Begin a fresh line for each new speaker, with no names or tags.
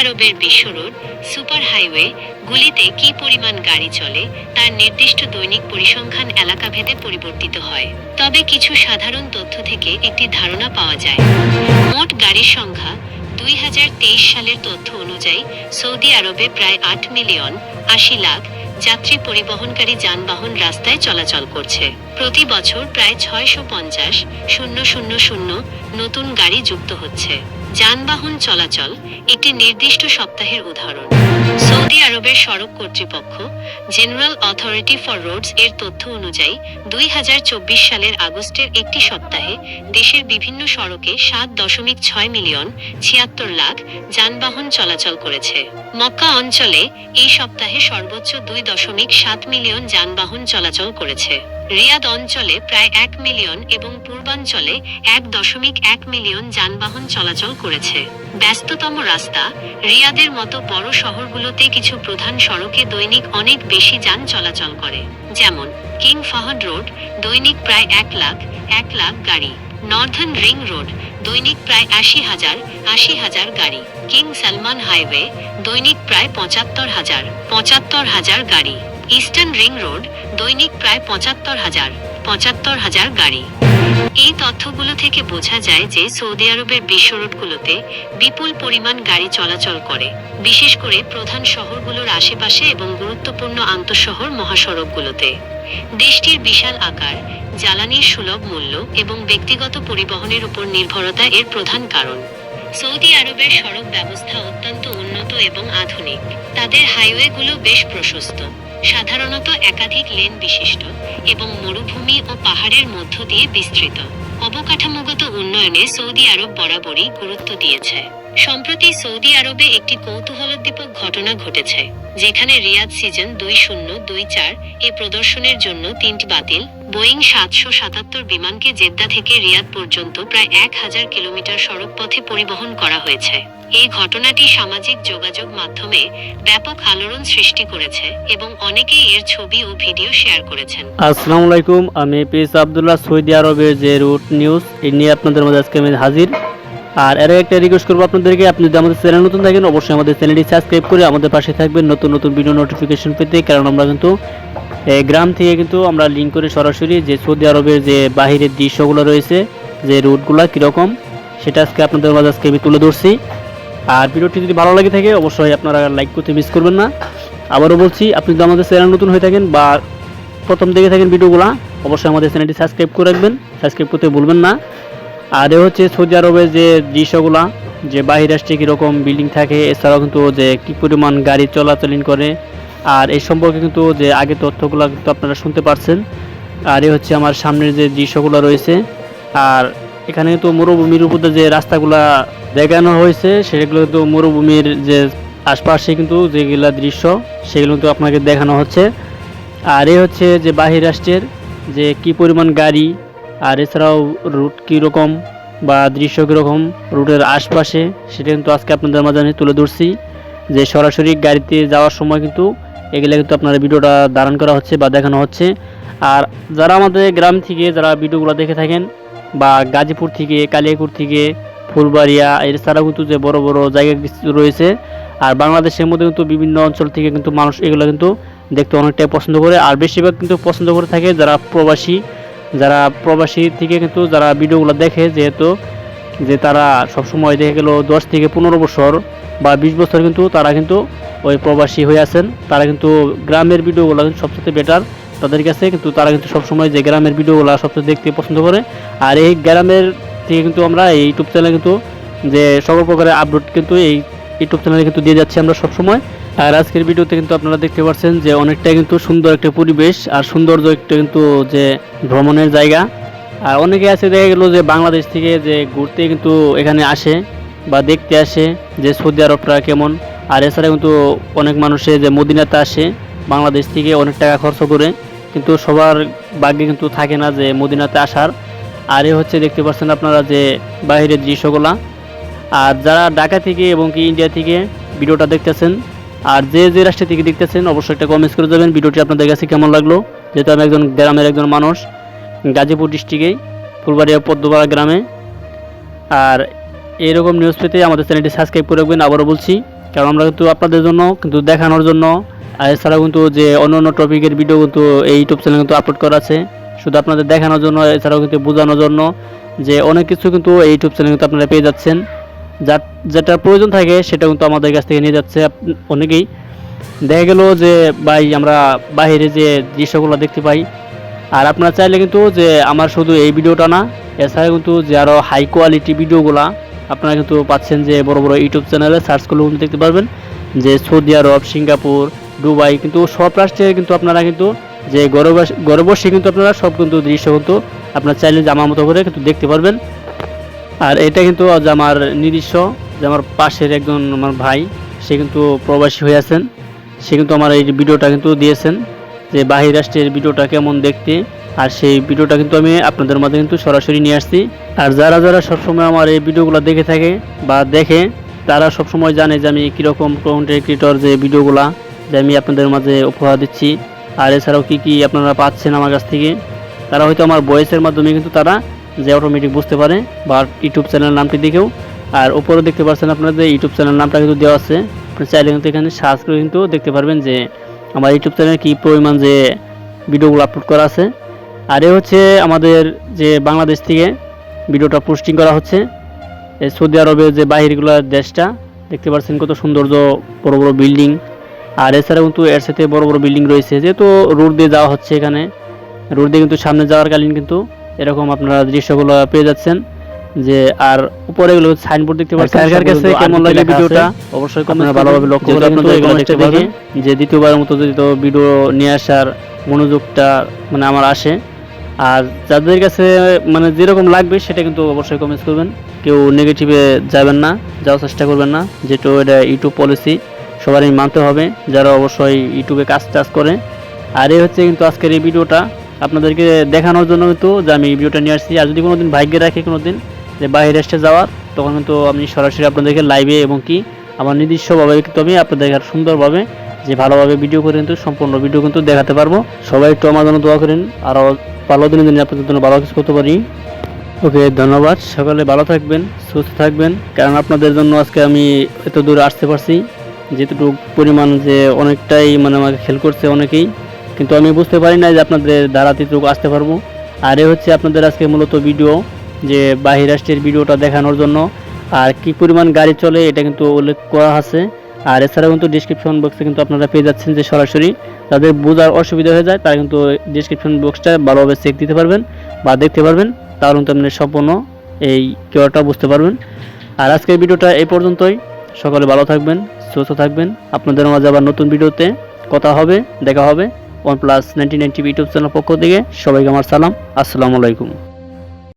আরবের বিশ্ব road, super highway, গুলিতে কী পরিমাণ গাড়ি চলে, তার নির্দিষ্ট দৈনিক পরিসংখ্যান এলাকাভেদে পরিবর্তিত হয়। তবে কিছু সাধারণ তথ্য থেকে একটি ধারণা পাওয়া যায়। মোট গাড়ির সংখ্যা দুই হাজার তেইশ সালের তথ্য অনুযায়ী সৌদি আরবে প্রায় আট মিলিয়ন আশি লাখ যাত্রী পরিবহনকারী যানবাহন রাস্তায় চলাচল করছে। প্রতি বছর প্রায় ছয়শো পঞ্চাশ শূন্য শূন্য শূন্য নতুন গাড়ি যুক্ত হচ্ছে। যানবাহন চলাচল একটি নির্দিষ্ট সপ্তাহের উদাহরণ। সৌদি আরবের সড়ক কর্তৃপক্ষ জেনারেল অথরিটি ফর রোডস এর তথ্য অনুযায়ী দুই হাজার চব্বিশ সালের আগস্টের একটি সপ্তাহে দেশের বিভিন্ন সড়কে সাত দশমিক ছয় মিলিয়ন ছিয়াত্তর লাখ যানবাহন চলাচল করেছে। মক্কা অঞ্চলে এই সপ্তাহে সর্বোচ্চ দুই দশমিক সাত মিলিয়ন যানবাহন চলাচল করেছে। রিয়াদ অঞ্চলে প্রায় এক মিলিয়ন এবং পূর্বাঞ্চলে এক দশমিক এক মিলিয়ন যানবাহন চলাচল করেছে। ব্যস্ততম রাস্তা, রিয়াদের মতো বড় শহরগুলোতে কিছু প্রধান সড়কে দৈনিক অনেক বেশি যান চলাচল করে, যেমন কিং ফাহাদ রোড, দৈনিক প্রায় এক লাখ এক লাখ গাড়ি নর্থার্ন রিং রোড, দৈনিক প্রায় আশি হাজার আশি হাজার গাড়ি, কিং সালমান হাইওয়ে, দৈনিক প্রায় পঁচাত্তর হাজার পঁচাত্তর হাজার গাড়ি। ইস্টার্ন রিং রোড দৈনিক প্রায় পঁচাত্তর হাজার পঁচাত্তর হাজার গাড়ি। এই তথ্যগুলো থেকে বোঝা যায় যে সৌদি আরবের বিশ্ব রোডগুলোতে বিপুল পরিমাণ গাড়ি চলাচল করে, বিশেষ করে প্রধান শহরগুলোর আশেপাশে এবং গুরুত্বপূর্ণ আন্তঃশহর মহাসড়কগুলোতে। দেশটির বিশাল আকার, জ্বালানির সুলভ মূল্য এবং ব্যক্তিগত পরিবহনের উপর নির্ভরতা এর প্রধান কারণ। সৌদি আরবের সড়ক ব্যবস্থা অত্যন্ত উন্নত এবং আধুনিক। তাদের হাইওয়েগুলো বেশ প্রশস্ত। সাধারণত একাধিক লেন বিশিষ্ট এবং মরুভূমি ও পাহাড়ের মধ্য দিয়ে বিস্তৃত। অবকাঠামোগত উন্নয়নে সৌদি আরব বরাবরই গুরুত্ব দিয়েছে। সম্প্রতি সৌদি আরবে একটি কৌতূহলোদ্দীপক ঘটনা ঘটেছে, যেখানে রিয়াদ সিজন দুই শূন্য দুই চার এ প্রদর্শনের জন্য তিনটি বাতিল, বোয়িং সাতশো সাতাত্তর বিমানকে জেদ্দা থেকে রিয়াদ পর্যন্ত প্রায় এক হাজার কিলোমিটার সড়ক পথে পরিবহন করা হয়েছে। এই ঘটনাটি সামাজিক যোগাযোগ মাধ্যমে ব্যাপক আলোড়ন সৃষ্টি করেছে এবং অনেকেই এর ছবি ও ভিডিও শেয়ার করেছেন।
আসসালামু আলাইকুম, আমি পিস আবদুল্লাহ, সৌদি আরবের যে রুট নিউজ, এই নিয়ে আপনাদের মধ্যে আজকে আমি হাজির। আর এর একটা রিকোয়েস্ট করব আপনাদেরকে। আপনি যদি আমাদের চ্যানেল নতুন থাকেন, অবশ্যই আমাদের চ্যানেলটি সাবস্ক্রাইব করে আমাদের পাশে থাকবেন। নতুন নতুন ভিডিও নোটিফিকেশন পেতে, কারণ আমরা কিন্তু গ্রাম থেকে কিন্তু আমরা লিঙ্ক করে সরাসরি যে সৌদি আরবের যে বাহিরের দৃশ্যগুলো রয়েছে, যে রুটগুলো কীরকম, সেটা আজকে আপনাদের মাঝে আজকে আমি তুলে ধরছি। আর ভিডিওটি যদি ভালো লাগে থাকে, অবশ্যই আপনারা লাইক করতে মিস করবেন না। আবারও বলছি, আপনি যদি আমাদের চ্যানেল নতুন হয়ে থাকেন বা প্রথম দেখে থাকেন ভিডিওগুলো অবশ্যই আমাদের চ্যানেলটি সাবস্ক্রাইব করে রাখবেন। সাবস্ক্রাইব করতে ভুলবেন না। আর হচ্ছে সৌদি আরবের যে দৃশ্যগুলা, যে বাহির রাষ্ট্রে কীরকম বিল্ডিং থাকে, এছাড়াও কিন্তু যে কী পরিমাণ গাড়ি চলাচলিন করে, আর এই সম্পর্কে কিন্তু যে আগে তথ্যগুলো কিন্তু আপনারা শুনতে পারছেন। আর এ হচ্ছে আমার সামনের যে দৃশ্যগুলো রয়েছে, আর এখানে কিন্তু মরুভূমির উপর যে রাস্তাগুলা দেখানো হয়েছে, সেগুলো কিন্তু মরুভূমির যে আশপাশে কিন্তু যেগুলা দৃশ্য, সেগুলো কিন্তু আপনাকে দেখানো হচ্ছে। আর এ হচ্ছে যে বাহির রাষ্ট্রের যে কি পরিমাণ গাড়ি আর এছাড়াও রুট কীরকম বা দৃশ্য কীরকম, রুটের আশপাশে, সেটা কিন্তু আজকে আপনাদের মাঝে আমি তুলে ধরছি যে সরাসরি গাড়িতে যাওয়ার সময় কিন্তু এগুলো কিন্তু আপনার ভিডিওটা ধারণ করা হচ্ছে বা দেখানো হচ্ছে। আর যারা আমাদের গ্রাম থেকে যারা ভিডিওগুলো দেখে থাকেন বা গাজীপুর থেকে কালিয়াকুর থেকে, ফুলবাড়িয়া, এছাড়াও কিন্তু যে বড় বড় জায়গা রয়েছে, আর বাংলাদেশের মধ্যে কিন্তু বিভিন্ন অঞ্চল থেকে কিন্তু মানুষ এগুলো কিন্তু দেখতে অনেকটাই পছন্দ করে। আর বেশিরভাগ কিন্তু পছন্দ করে থাকে যারা প্রবাসী যারা প্রবাসী থেকে কিন্তু যারা ভিডিওগুলো দেখে, যেহেতু যে তারা সবসময় দেখে গেল দশ থেকে পনেরো বছর বা বিশ বছর কিন্তু তারা কিন্তু ওই প্রবাসী হয়ে আছেন। তারা কিন্তু গ্রামের ভিডিওগুলো কিন্তু সবচেয়ে বেটার তাদের কাছে কিন্তু তারা কিন্তু সবসময় যে গ্রামের ভিডিওগুলো সবচেয়ে দেখতে পছন্দ করে। আর এই গ্রামের থেকে কিন্তু আমরা এই ইউটিউব চ্যানেলে কিন্তু যে সকল প্রকারের আপলোড কিন্তু এই ইউটিউব চ্যানেলে কিন্তু দিয়ে যাচ্ছি আমরা সবসময়। আর আজকের ভিডিওতে কিন্তু আপনারা দেখতে পাচ্ছেন যে অনেকটাই কিন্তু সুন্দর একটা পরিবেশ আর সৌন্দর্য একটা কিন্তু যে ভ্রমণের জায়গা। আর অনেকে আছে দেখা গেলো যে বাংলাদেশ থেকে যে ঘুরতে কিন্তু এখানে আসে বা দেখতে আসে যে সৌদি আরবটা কেমন। আর এছাড়া কিন্তু অনেক মানুষে যে মদিনাতে আসে, বাংলাদেশ থেকে অনেক টাকা খরচ করে। কিন্তু সবার ভাগ্যে কিন্তু থাকে না যে মদিনাতে আসার। আর এ হচ্ছে দেখতে পাচ্ছেন আপনারা যে বাইরের দৃশ্যগুলা। আর যারা ঢাকা থেকে এবং কি ইন্ডিয়া থেকে ভিডিওটা দেখতেছেন আর যে যে রাষ্ট্র থেকে দেখতেছেন, অবশ্যই একটা কমেন্টস করে দেবেন। ভিডিওটি আপনাদের কাছে কেমন লাগল? যেহেতু আমি একজন গ্রামের একজন মানুষ, গাজীপুর ডিস্ট্রিক্টেই ফুলবাড়িয়া পদ্মপাড়া গ্রামে। আর এরকম নিউজ পেতে আমাদের চ্যানেলটি সাবস্ক্রাইব করে রাখবেন। আবারও বলছি, কারণ আমরা কিন্তু আপনাদের জন্য, কিন্তু দেখানোর জন্য, আর এছাড়াও কিন্তু যে অন্য অন্য টপিকের ভিডিও কিন্তু এই ইউটিউব চ্যানেলে কিন্তু আপলোড করা আছে। শুধু আপনাদের দেখানোর জন্য, এছাড়াও কিন্তু বোঝানোর জন্য যে অনেক কিছু কিন্তু এই ইউটিউব চ্যানেলে কিন্তু আপনারা পেয়ে যাচ্ছেন। যেটা প্রয়োজন থাকে সেটা কিন্তু আমাদের কাছ থেকে নিয়ে যাচ্ছে অনেকেই। দেখা গেল যে ভাই, আমরা বাইরে যে দৃশ্যগুলো দেখতে পাই, আর আপনারা চাইলে কিন্তু যে আমার শুধু এই ভিডিওটা না, এছাড়া কিন্তু যে আরও হাই কোয়ালিটি ভিডিওগুলা আপনারা কিন্তু পাচ্ছেন যে বড় বড় ইউটিউব চ্যানেলে সার্চ করলে কিন্তু দেখতে পারবেন। যে সৌদি আরব, সিঙ্গাপুর, দুবাই কিন্তু সব রাষ্ট্রে কিন্তু আপনারা কিন্তু যে ঘরে বসে ঘরে বসে কিন্তু আপনারা সব কিন্তু দৃশ্য কিন্তু আপনারা চাইলে আমার মতো করে কিন্তু দেখতে পারবেন। আর এটা কিন্তু আজ আমার নিজস্ব, যে আমার পাশের একজন আমার ভাই, সে কিন্তু প্রবাসী হয়ে আছেন। সে কিন্তু আমার এই ভিডিওটা কিন্তু দিয়েছেন, যে বাহির রাষ্ট্রের ভিডিওটা কেমন দেখতে, আর সেই ভিডিওটা কিন্তু আমি আপনাদের মাঝে কিন্তু সরাসরি নিয়ে আসছি। আর যারা যারা সবসময় আমার এই ভিডিওগুলো দেখে থাকে বা দেখে, তারা সবসময় জানে যে আমি কীরকম কন্টেন্ট ক্রিয়েটর যে ভিডিওগুলা, যে আমি আপনাদের মাঝে উপহার দিচ্ছি। আর এছাড়াও কী কী আপনারা পাচ্ছেন আমার কাছ থেকে, তারা হয়তো আমার বয়সের মাধ্যমে কিন্তু তারা যে অটোমেটিক বুঝতে পারে বা ইউটিউব চ্যানেল নামটি দেখেও। আর উপরে দেখতে পাচ্ছেন আপনাদের ইউটিউব চ্যানেল নামটা কিন্তু দেওয়া আছে। আপনি চাইলে কিন্তু এখানে সার্চ করে কিন্তু দেখতে পারবেন যে আমার ইউটিউব চ্যানেলে কী পরিমাণ যে ভিডিওগুলো আপলোড করা আছে। আর এ হচ্ছে আমাদের যে বাংলাদেশ থেকে ভিডিওটা পোস্টিং করা হচ্ছে। সৌদি আরবের যে বাহিরগুলো দেশটা, দেখতে পাচ্ছেন কত সৌন্দর্য, বড় বড় বিল্ডিং আর এছাড়া কিন্তু এর সাথে বড় বড় বিল্ডিং রয়েছে। যেহেতু রোড দিয়ে যাওয়া হচ্ছে এখানে রোড দিয়ে কিন্তু সামনে যাওয়ার কালীন কিন্তু এরকম আপনারা দৃশ্যগুলো পেয়ে যাচ্ছেন যে আর উপরে এগুলো সাইনবোর্ড দেখতে পাচ্ছেন।
কার কার কাছে
কেমন লাগে ভিডিওটা অবশ্যই
আপনারা ভালোভাবে লক্ষ্য করে কিন্তু
এগুলো দেখতে
দেখতে
যে দ্বিতীয়বারের মতো যদি তো ভিডিও নিয়ে আসার মনোযোগটা মানে আমার আসে। আর যাদের কাছে মানে যেরকম লাগবে সেটা কিন্তু অবশ্যই কমেন্টস করবেন। কেউ নেগেটিভে যাবেন না যাওয়ার চেষ্টা করবেন না। যেটা এটা ইউটিউব পলিসি সবারই মানতে হবে। যারা অবশ্যই ইউটিউবে কাজ টাজ করে। আর এই হচ্ছে কিন্তু আজকের এই ভিডিওটা আপনাদেরকে দেখানোর জন্য কিন্তু যে আমি ভিডিওটা নিয়ে আসছি। আর যদি কোনোদিন ভাগ্যে রাখি কোনোদিন যে বাইরে এসে যাওয়ার, তখন কিন্তু আমি সরাসরি আপনাদেরকে লাইভে এবং কি আমার নির্দিষ্টভাবে কিন্তু আমি আপনাদেরকে আর সুন্দরভাবে যে ভালোভাবে ভিডিও করে কিন্তু সম্পূর্ণ ভিডিও কিন্তু দেখাতে পারব। সবাই একটু আমার জন্য দোয়া করেন। আরও ভালো দিন আপনাদের জন্য ভালো কিছু করতে পারি। ওকে, ধন্যবাদ। সকালে ভালো থাকবেন, সুস্থ থাকবেন। কারণ আপনাদের জন্য আজকে আমি এত দূরে আসতে পারছি, যেটুকু পরিমাণ যে অনেকটাই মানে আমাকে খেল করছে অনেকেই। কিন্তু আমি বুঝতে পারি না যে আপনাদের দ্বারা এতটুকু আসতে পারব। আর এ হচ্ছে আপনাদের আজকে মূলত ভিডিও, যে বাহির রাষ্ট্রের ভিডিওটা দেখানোর জন্য, আর কি পরিমাণ গাড়ি চলে এটা কিন্তু উল্লেখ করা আছে। আর এছাড়াও কিন্তু ডিসক্রিপশন বক্সে কিন্তু আপনারা পেয়ে যাচ্ছেন যে সরাসরি তাদের বোঝার অসুবিধা হয়ে যায়, তারা কিন্তু ডিসক্রিপশন বক্সটা ভালোভাবে চেক দিতে পারবেন বা দেখতে পারবেন। তাহলে কিন্তু আপনি সম্পূর্ণ এই কেওয়াটা বুঝতে পারবেন। আর আজকের ভিডিওটা এই পর্যন্তই। সকলে ভালো থাকবেন, সুস্থ থাকবেন। আপনাদের মাঝে আবার নতুন ভিডিওতে কথা হবে, দেখা হবে। One plus ninety ninety YouTube channel পক্ষ থেকে সবাইকে আমার সালাম। আসসালামু আলাইকুম।